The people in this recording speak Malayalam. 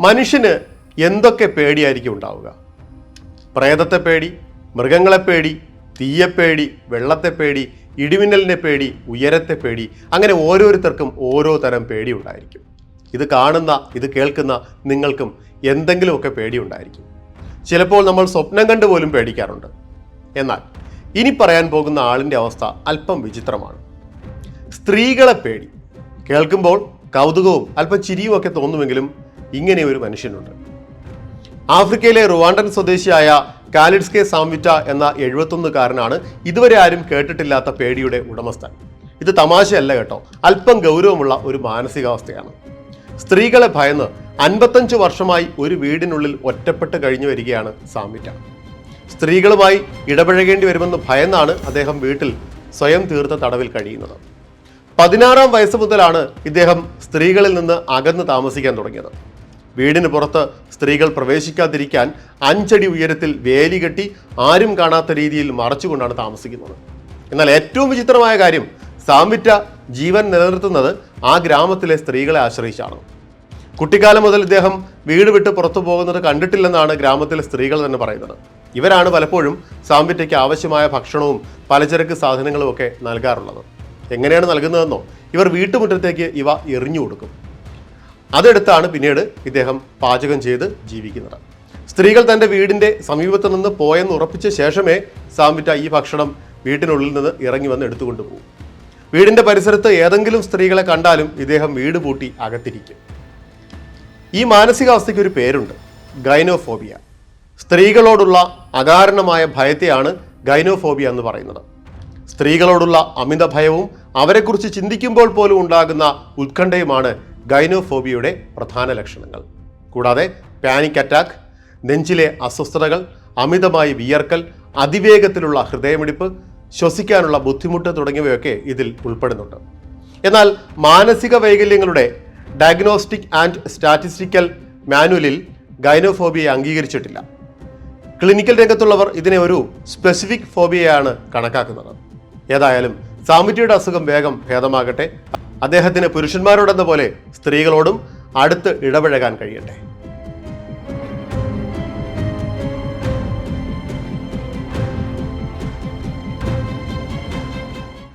മനുഷ്യന് എന്തൊക്കെ പേടിയായിരിക്കും ഉണ്ടാവുക? പ്രേതത്തെ പേടി മൃഗങ്ങളെ പേടി തീയെ പേടി വെള്ളത്തെ പേടി ഇടിമിന്നലിനെ പേടി ഉയരത്തെ പേടി അങ്ങനെ ഓരോരുത്തർക്കും ഓരോ തരം പേടി ഉണ്ടായിരിക്കും. ഇത് കാണുന്ന ഇത് കേൾക്കുന്ന നിങ്ങൾക്കും എന്തെങ്കിലുമൊക്കെ പേടി ഉണ്ടായിരിക്കും. ചിലപ്പോൾ നമ്മൾ സ്വപ്നം കണ്ട് പോലും പേടിക്കാറുണ്ട്. എന്നാൽ ഇനി പറയാൻ പോകുന്ന ആളിന്റെ അവസ്ഥ അല്പം വിചിത്രമാണ്. സ്ത്രീകളെ പേടി. കേൾക്കുമ്പോൾ കൗതുകവും അല്പം ചിരിയുമൊക്കെ തോന്നുമെങ്കിലും ഇങ്ങനെ ഒരു മനുഷ്യനുണ്ട്. ആഫ്രിക്കയിലെ റുവാണ്ടൻ സ്വദേശിയായ കാലിഡ്സ്കെ സാംവിറ്റ എന്ന എഴുപത്തൊന്നുകാരനാണ് ഇതുവരെ ആരും കേട്ടിട്ടില്ലാത്ത പേടിയുടെ ഉടമസ്ഥൻ. ഇത് തമാശയല്ല കേട്ടോ. അല്പം ഗൗരവമുള്ള ഒരു മാനസികാവസ്ഥയാണ്. സ്ത്രീകളെ ഭയന്ന് അൻപത്തഞ്ച് വർഷമായി ഒരു വീടിനുള്ളിൽ ഒറ്റപ്പെട്ട് കഴിഞ്ഞു വരികയാണ് സാംവിറ്റ. സ്ത്രീകളുമായി ഇടപഴകേണ്ടി വരുമെന്ന് ഭയന്നാണ് അദ്ദേഹം വീട്ടിൽ സ്വയം തീർത്ത തടവിൽ കഴിയുന്നത്. പതിനാറാം വയസ്സ് മുതലാണ് ഇദ്ദേഹം സ്ത്രീകളിൽ നിന്ന് അകന്ന് താമസിക്കാൻ തുടങ്ങിയത്. വീടിന് പുറത്ത് സ്ത്രീകൾ പ്രവേശിക്കാതിരിക്കാൻ അഞ്ചടി ഉയരത്തിൽ വേലി കെട്ടി ആരും കാണാത്ത രീതിയിൽ മറച്ചുകൊണ്ടാണ് താമസിക്കുന്നത്. എന്നാൽ ഏറ്റവും വിചിത്രമായ കാര്യം സാമ്പിറ്റ ജീവൻ നിലനിർത്തുന്നത് ആ ഗ്രാമത്തിലെ സ്ത്രീകളെ ആശ്രയിച്ചാണ്. കുട്ടിക്കാലം മുതൽ ഇദ്ദേഹം വീട് വിട്ട് പുറത്തു പോകുന്നത് കണ്ടിട്ടില്ലെന്നാണ് ഗ്രാമത്തിലെ സ്ത്രീകൾ തന്നെ പറയുന്നത്. ഇവരാണ് പലപ്പോഴും സാമ്പിറ്റയ്ക്ക് ആവശ്യമായ ഭക്ഷണവും പലചരക്ക് സാധനങ്ങളും ഒക്കെ നൽകാറുള്ളത്. എങ്ങനെയാണ് നൽകുന്നതെന്നോ ഇവർ വീട്ടുമുറ്റത്തേക്ക് ഇവ എറിഞ്ഞു കൊടുക്കും. അതെടുത്താണ് പിന്നീട് ഇദ്ദേഹം പാചകം ചെയ്ത് ജീവിക്കുന്നത്. സ്ത്രീകൾ തന്റെ വീടിന്റെ സമീപത്ത് നിന്ന് പോയെന്ന് ഉറപ്പിച്ച ശേഷമേ സാമ്പിറ്റ ഈ ഭക്ഷണം വീട്ടിനുള്ളിൽ നിന്ന് ഇറങ്ങി വന്ന് എടുത്തുകൊണ്ട് പോകും. വീടിന്റെ പരിസരത്ത് ഏതെങ്കിലും സ്ത്രീകളെ കണ്ടാലും ഇദ്ദേഹം വീട് പൂട്ടി അകത്തിരിക്കും. ഈ മാനസികാവസ്ഥയ്ക്ക് ഒരു പേരുണ്ട് ഗൈനോഫോബിയ. സ്ത്രീകളോടുള്ള അകാരണമായ ഭയത്തെയാണ് ഗൈനോഫോബിയ എന്ന് പറയുന്നത്. സ്ത്രീകളോടുള്ള അമിത ഭയവും അവരെക്കുറിച്ച് ചിന്തിക്കുമ്പോൾ പോലും ഉണ്ടാകുന്ന ഉത്കണ്ഠയുമാണ് ഗൈനോഫോബിയയുടെ പ്രധാന ലക്ഷണങ്ങൾ. കൂടാതെ പാനിക് അറ്റാക്ക് നെഞ്ചിലെ അസ്വസ്ഥതകൾ അമിതമായി വിയർക്കൽ അതിവേഗത്തിലുള്ള ഹൃദയമിടിപ്പ് ശ്വസിക്കാനുള്ള ബുദ്ധിമുട്ട് തുടങ്ങിയവയൊക്കെ ഇതിൽ ഉൾപ്പെടുന്നുണ്ട്. എന്നാൽ മാനസിക വൈകല്യങ്ങളുടെ ഡയഗ്നോസ്റ്റിക് ആൻഡ് സ്റ്റാറ്റിസ്റ്റിക്കൽ മാനുവലിൽ ഗൈനോഫോബിയെ അംഗീകരിച്ചിട്ടില്ല. ക്ലിനിക്കൽ രംഗത്തുള്ളവർ ഇതിനെ ഒരു സ്പെസിഫിക് ഫോബിയയാണ് കണക്കാക്കുന്നത്. ഏതായാലും സാമിറ്റിയുടെ അസുഖം വേഗം ഭേദമാകട്ടെ. അദ്ദേഹത്തിന് പുരുഷന്മാരോടെന്ന പോലെ സ്ത്രീകളോടും അടുത്ത് ഇടപഴകാൻ കഴിയട്ടെ.